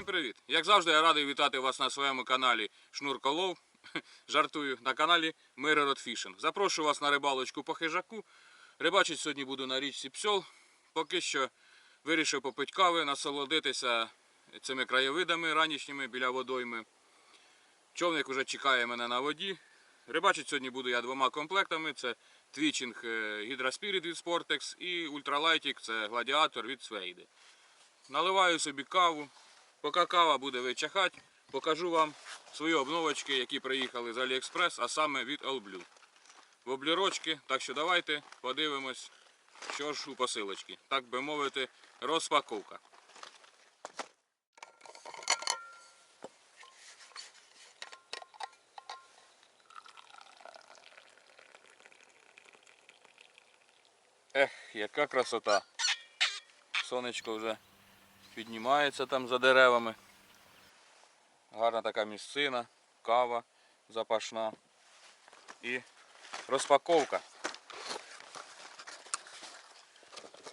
привіт! Як завжди, я радий вітати вас на своєму каналі Шнур Колов. Жартую на каналі Мирород Фішинг. Запрошую вас на рибалочку по хижаку. Рибачить сьогодні буду на річці Псьол. Поки що вирішив попити кави, насолодитися цими краєвидами ранішніми біля водойми. Човник уже чекає мене на воді. Рибачить сьогодні буду я двома комплектами. Це твічинг е, Гідроспіріт від Sportex і Ультралайтік це гладіатор від Свейди. Наливаю собі каву. Поки кава буде вичахати, покажу вам свої обновочки, які приїхали з Aliexpress, а саме від Allblue. Воблірочки, так що давайте подивимось, що ж у посилочці. Так би мовити, розпаковка. Ех, яка красота. Сонечко вже піднімається там за деревами. Гарна така місцина, кава запашна і розпаковка.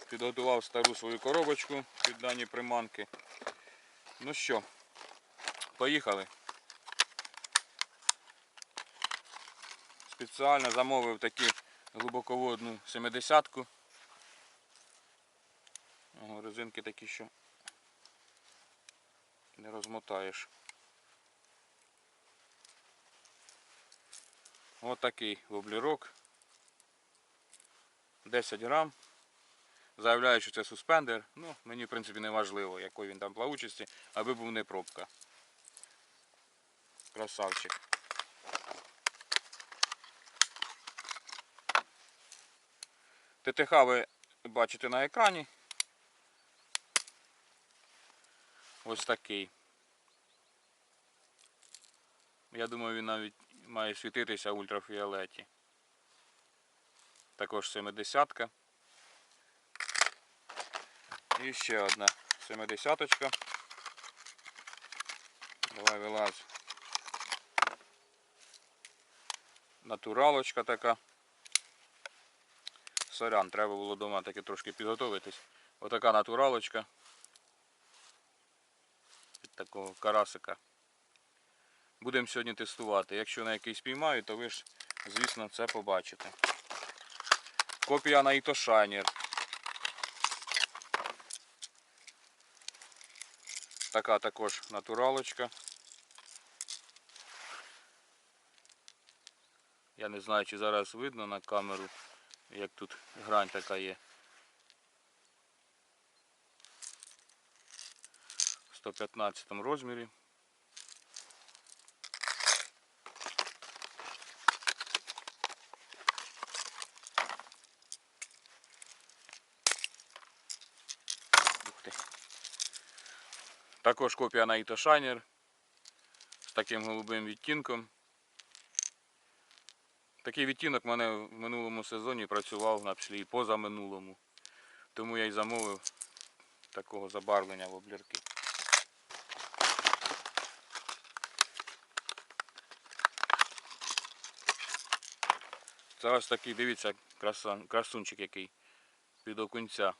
Підготував стару свою коробочку під дані приманки. Ну що, поїхали. Спеціально замовив таку глибоководну 70-ку. Ого, резинки такі, що не розмотаєш. Ось такий воблерок. 10 грам. Заявляю, що це суспендер. Ну, мені в принципі не важливо, якої він там плавучості, аби був не пробка. Красавчик. ТТХ ви бачите на екрані. Ось такий. Я думаю, він навіть має світитися в ультрафіолеті. Також 70 -ка. І ще одна 70 -очка. Давай вилазь. Натуралочка така. Сорян, треба було вдома таки трошки підготуватись. Отака натуралочка. Такого карасика. Будемо сьогодні тестувати. Якщо на якийсь піймаю, то ви ж, звісно, це побачите. Копія на Shiner. Така також натуралочка. Я не знаю, чи зараз видно на камеру, як тут грань така є. 115 розмірі. Також копія на Shiner з таким голубим відтінком. Такий відтінок в мене в минулому сезоні працював на пшлі і позаминулому. Тому я й замовив такого забарвлення в облірки. Це ось такий, дивіться, красунчик який під окунця.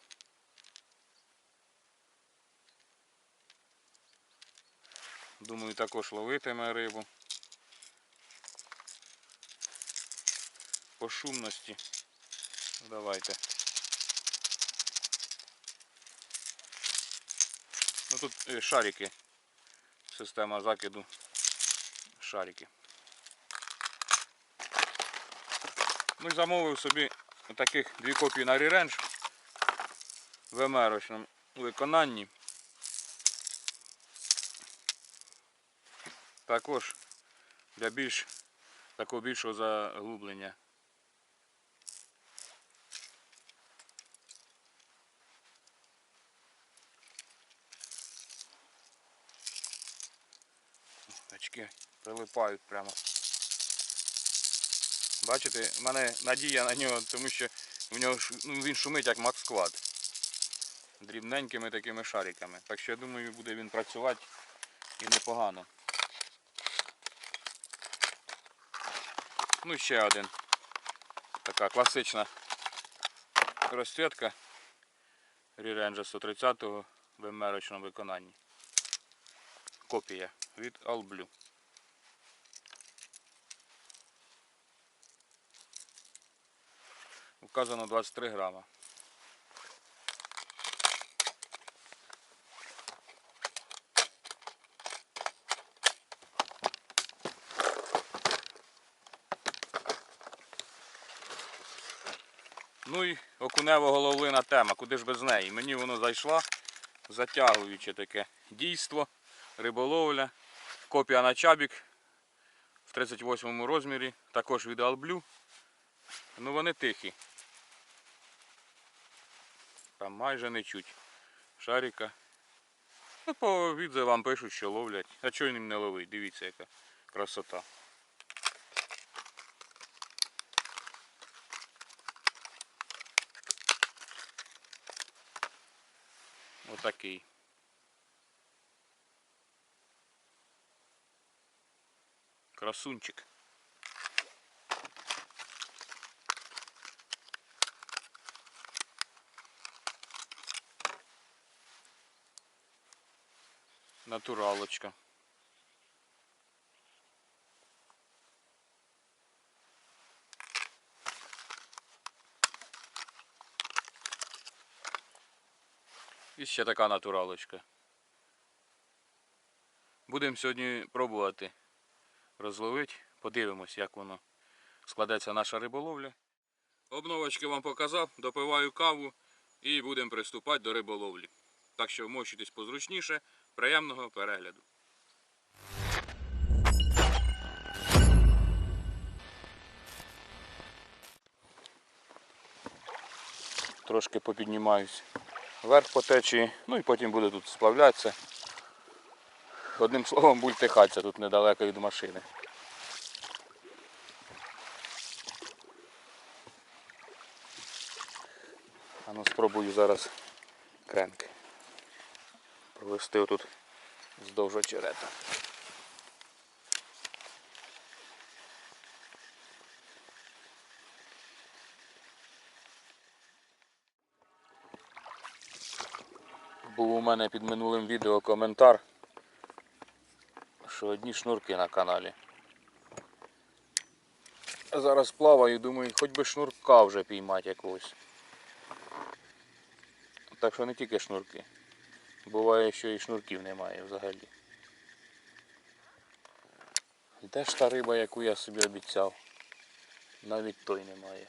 Думаю, також ловитиме рибу. По шумності. Давайте. Ну тут е, шарики. Система закиду. Шарики. Ну і замовив собі таких дві копії на Ріренж в емерочному виконанні. Також для більш такого більшого заглублення. Очки прилипають прямо. Бачите, в мене надія на нього, тому що в нього ну, він шумить як Максквад. Дрібненькими такими шариками. Так що я думаю, буде він працювати і непогано. Ну ще один. Така класична розцвітка Ріренджа 130-го в емерочному виконанні. копія від Алблю. Вказано 23 грама. Ну і окунево головлина тема, куди ж без неї. Мені воно зайшла, затягуюче таке дійство, риболовля, копія на чабік в 38 розмірі, також від Алблю. Ну вони тихі. Там майже не чуть. Шарика. Ну, по відзивам пишуть, що ловлять. А чого їм не ловить? Дивіться, яка красота. Отакий. Красунчик. Натуралочка. І ще така натуралочка. Будемо сьогодні пробувати розловити. Подивимось, як воно складеться наша риболовля. Обновочки вам показав, допиваю каву і будемо приступати до риболовлі. Так що вмощуйтесь позручніше, приємного перегляду. Трошки попіднімаюсь вверх по течії, ну і потім буде тут сплавлятися. Одним словом, бультихатися тут недалеко від машини. А спробую зараз кренки провести отут вздовж очерета. Був у мене під минулим відео коментар, що одні шнурки на каналі. Зараз плаваю, думаю, хоч би шнурка вже піймати якогось. Так що не тільки шнурки. Буває, що і шнурків немає взагалі. Де ж та риба, яку я собі обіцяв? Навіть той немає.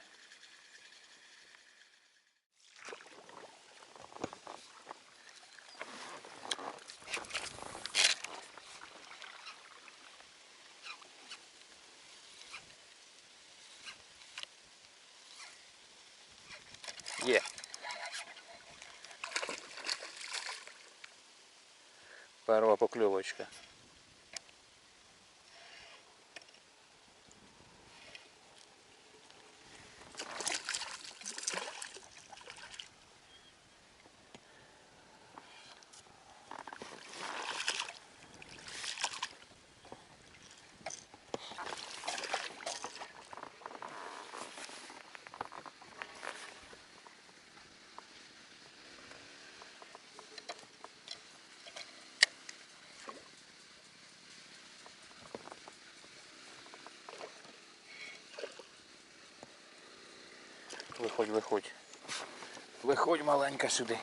Є. Перша покльовочка. Виходь, виходь. Виходь маленька сюди.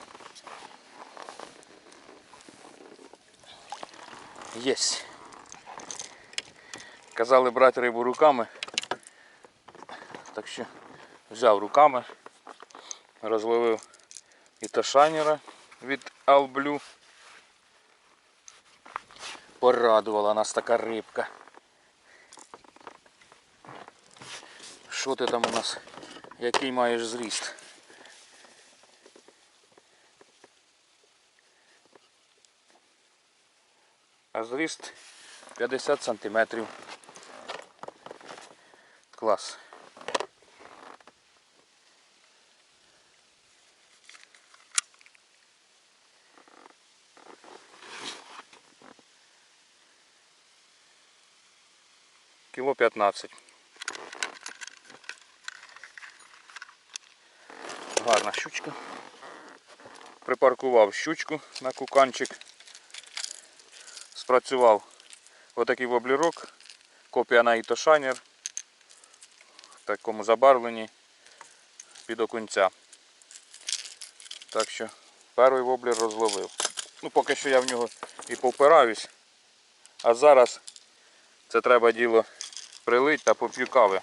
Єсть. Казали брати рибу руками. Так що взяв руками, розловив і ташанера від Алблю. Порадувала нас така рибка. Що ти там у нас? Який маєш зріст? А зріст 50 сантиметрів. Клас. Кіло 15. Гарна щучка. Припаркував щучку на куканчик. спрацював отакий воблірок, копія на Ito в такому забарвленні під окунця. Так що перший воблер розловив. Ну, поки що я в нього і повпираюсь. А зараз це треба діло прилить та поп'ю кави.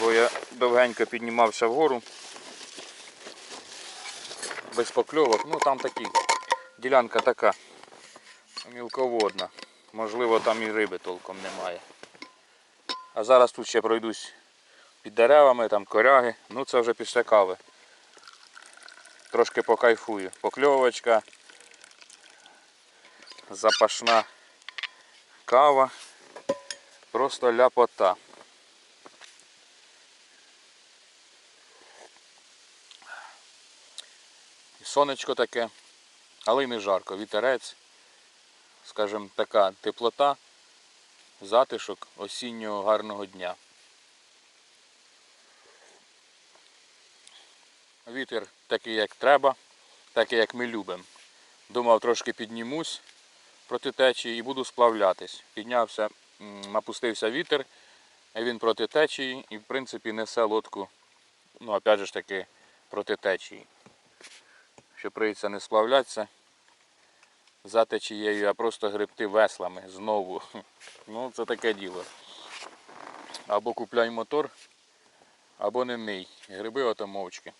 Бо я довгенько піднімався вгору. Без покльовок. Ну там такі. Ділянка така мілководна. Можливо там і риби толком немає. А зараз тут ще пройдусь під деревами, там коряги. Ну це вже після кави. Трошки покайфую. Покльовочка. Запашна кава. Просто ляпота. Сонечко таке, але й не жарко. Вітерець, скажімо, така теплота, затишок осіннього гарного дня. Вітер такий, як треба, такий, як ми любимо. Думав, трошки піднімусь проти течії і буду сплавлятись. Піднявся, напустився вітер, він проти течії і в принципі несе лодку, ну опять же таки, проти течії. Що прийдеться не сплавлятися за течією, а просто гребти веслами знову. Ну це таке діло. Або купляй мотор, або не мий. Гриби ото мовчки.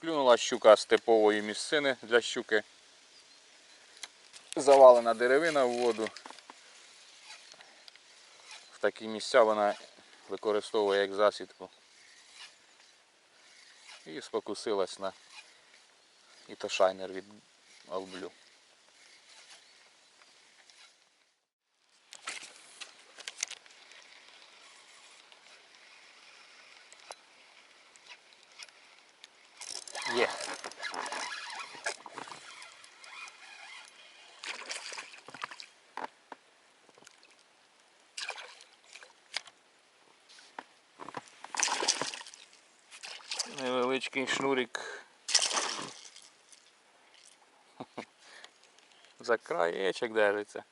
Клюнула щука з типової місцини для щуки. Завалена деревина в воду. В такі місця вона використовує як засідку. І спокусилась на ітошайнер від алблю. Є. Невеличкий шнурик. За краєчок держиться.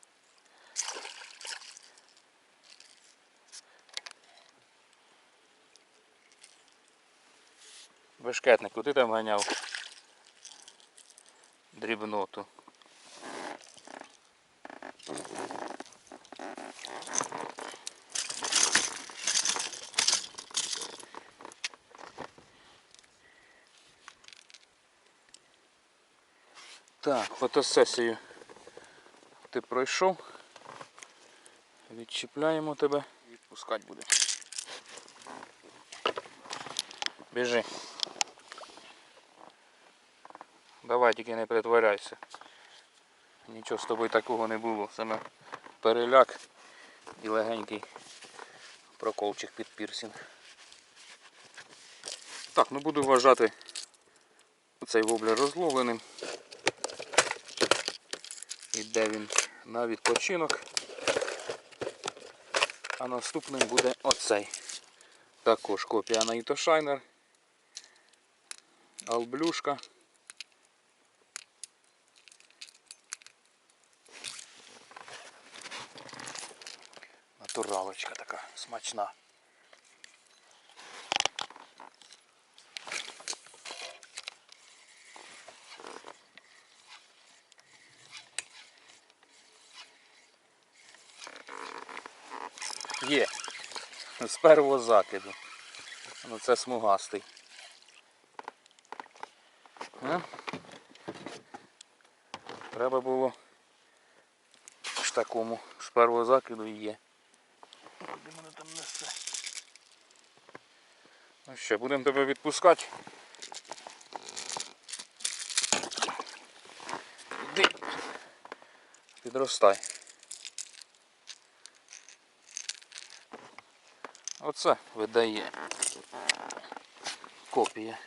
Бешкетнику, куди там ганяв дрібноту. Так, фотосесію ти пройшов. Відчіпляємо тебе. Відпускати буде. Біжи. Давай тільки не притворяйся. Нічого з тобою такого не було. Саме переляк і легенький проколчик під пірсінг. Так, ну буду вважати цей воблер розловленим. Іде він на відпочинок. А наступним буде оцей. Також копія на Ітошайнер. Алблюшка. Натуралочка така смачна. Є. З першого закиду. Ну це смугастий. А? Треба було ж такому з першого закиду є. Мене там несе? Ну що, будемо тебе відпускати. Іди. Підростай. Оце видає копія.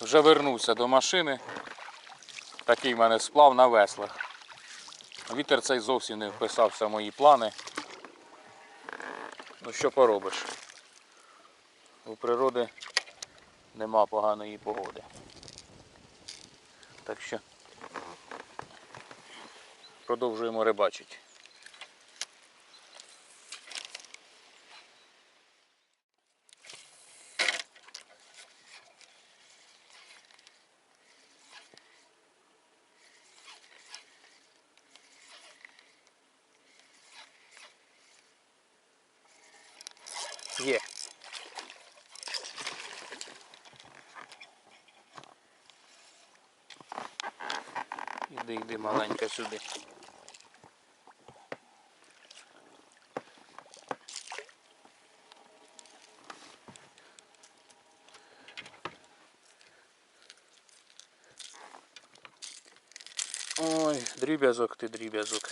Вже вернувся до машини. Такий в мене сплав на веслах. Вітер цей зовсім не вписався в мої плани. Ну що поробиш? У природи нема поганої погоди. Так що продовжуємо рибачити. Є. Іди, йди маленька сюди. Ой, дріб'язок ти дріб'язок.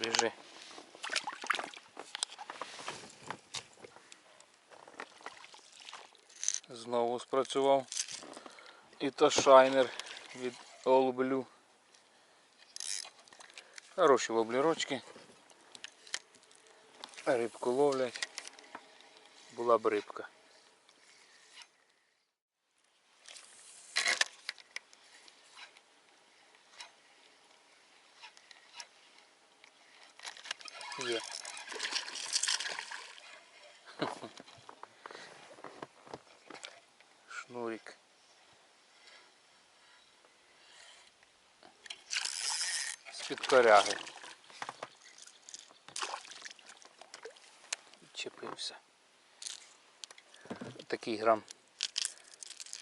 Біжи. Знову спрацював. І то шайнер від All Blue. Хороші воблерочки. Рибку ловлять. Була б рибка. Є. Шнурик. З-під коряги. Відчепився. Такий грам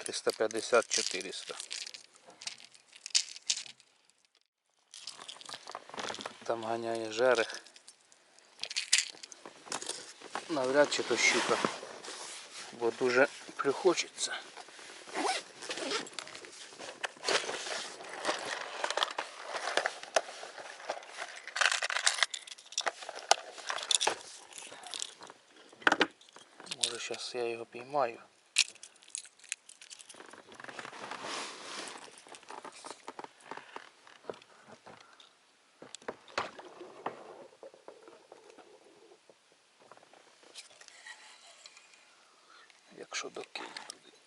350-400. Там ганяє жерех. Навряд чи то щука, бо дуже прихочеться. Може зараз я його піймаю. Якщо докину туди.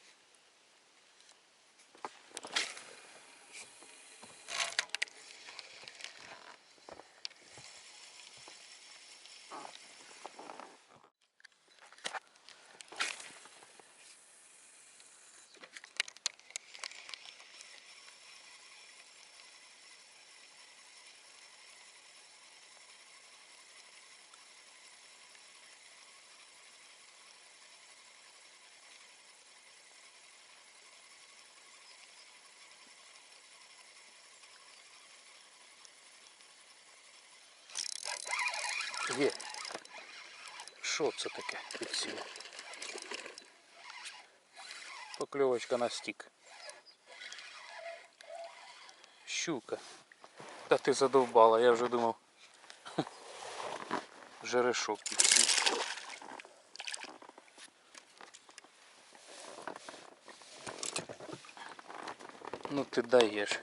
Є. Що це таке підсіло? Покльовочка на стік. Щука. Та ти задовбала, я вже думав. Жерешок підсів. Ну ти даєш.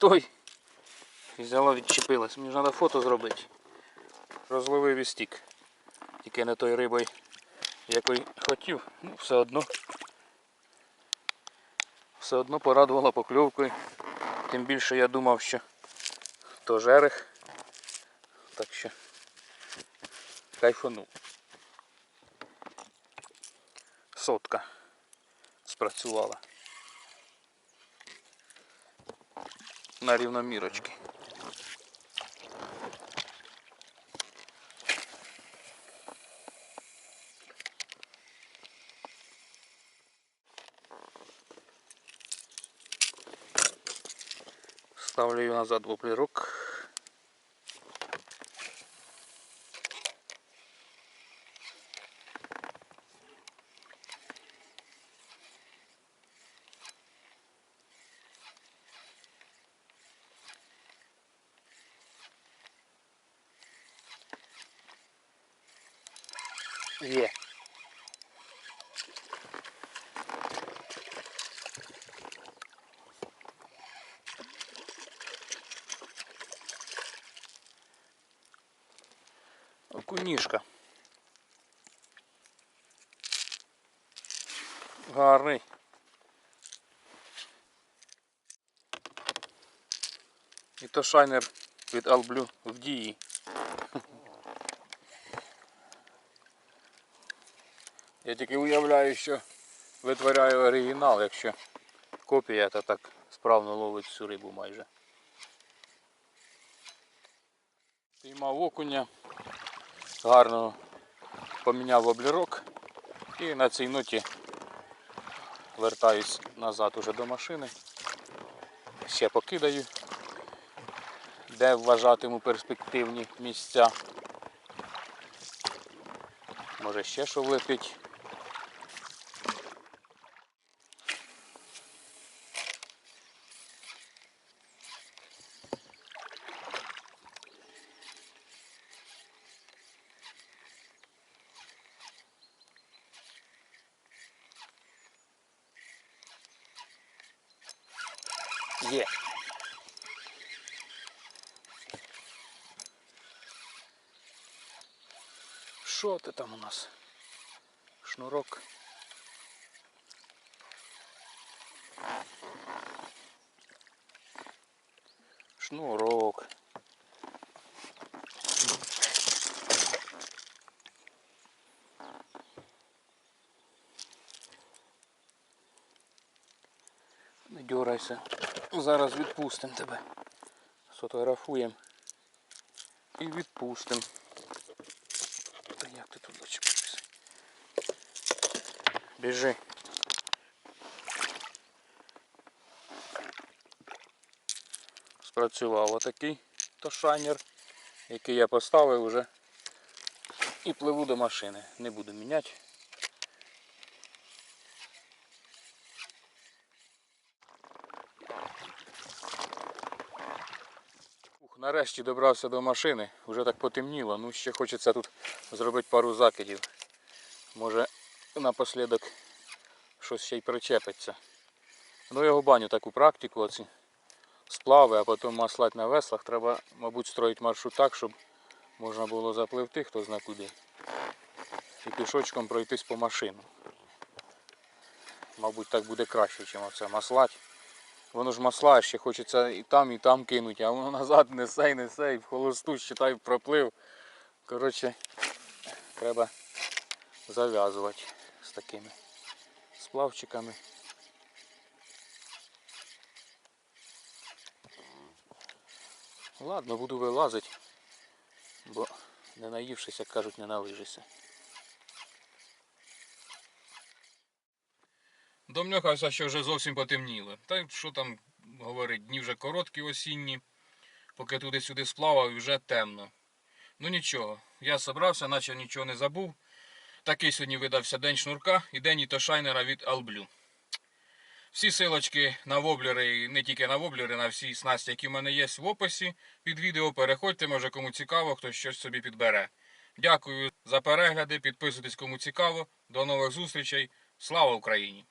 Стой! Взяла, відчепилась. Мені ж треба фото зробити. Розловив і стік. Тільки не той рибою, якої хотів. Ну, все одно. Все одно порадувала покльовкою. Тим більше я думав, що то жерех. Так що кайфанув. Сотка спрацювала. на рівномірочки. Ставлю її назад в оплірок. Маніжка. Гарний. І то шайнер від Alblue в дії. Я тільки уявляю, що витворяю оригінал, якщо копія, то так справно ловить всю рибу майже. Піймав окуня, гарно поміняв облірок і на цій ноті вертаюсь назад уже до машини. Ще покидаю, де вважатиму перспективні місця. Може ще що влетить. Є. Що ти там у нас? Шнурок. Шнурок. Не. Зараз відпустимо тебе. Сфотографуємо і відпустимо. Та як ти тут зачепився? Біжи. Спрацював отакий то шайнер, який я поставив вже і пливу до машини. Не буду міняти. Нарешті добрався до машини, вже так потемніло, ну ще хочеться тут зробити пару закидів. Може напослідок щось ще й причепиться. Ну його баню таку практику оці сплави, а потім маслати на веслах. Треба, мабуть, строїти маршрут так, щоб можна було запливти, хто зна куди. І пішочком пройтись по машину. Мабуть, так буде краще, ніж оце маслать. Воно ж масла ще хочеться і там, і там кинути, а воно назад несе і несе, і в холосту считай проплив. Коротше, треба зав'язувати з такими сплавчиками. Ладно, буду вилазити, бо не наївшись, як кажуть, не налижися. Домньохався, що вже зовсім потемніло. Та що там говорить, дні вже короткі осінні, поки туди-сюди сплавав і вже темно. Ну нічого, я собрався, наче нічого не забув. Такий сьогодні видався день шнурка і день ітошайнера від Алблю. Всі силочки на воблери, не тільки на воблери, на всі снасті, які в мене є в описі під відео. Переходьте, може кому цікаво, хтось щось собі підбере. Дякую за перегляди, підписуйтесь кому цікаво. До нових зустрічей. Слава Україні!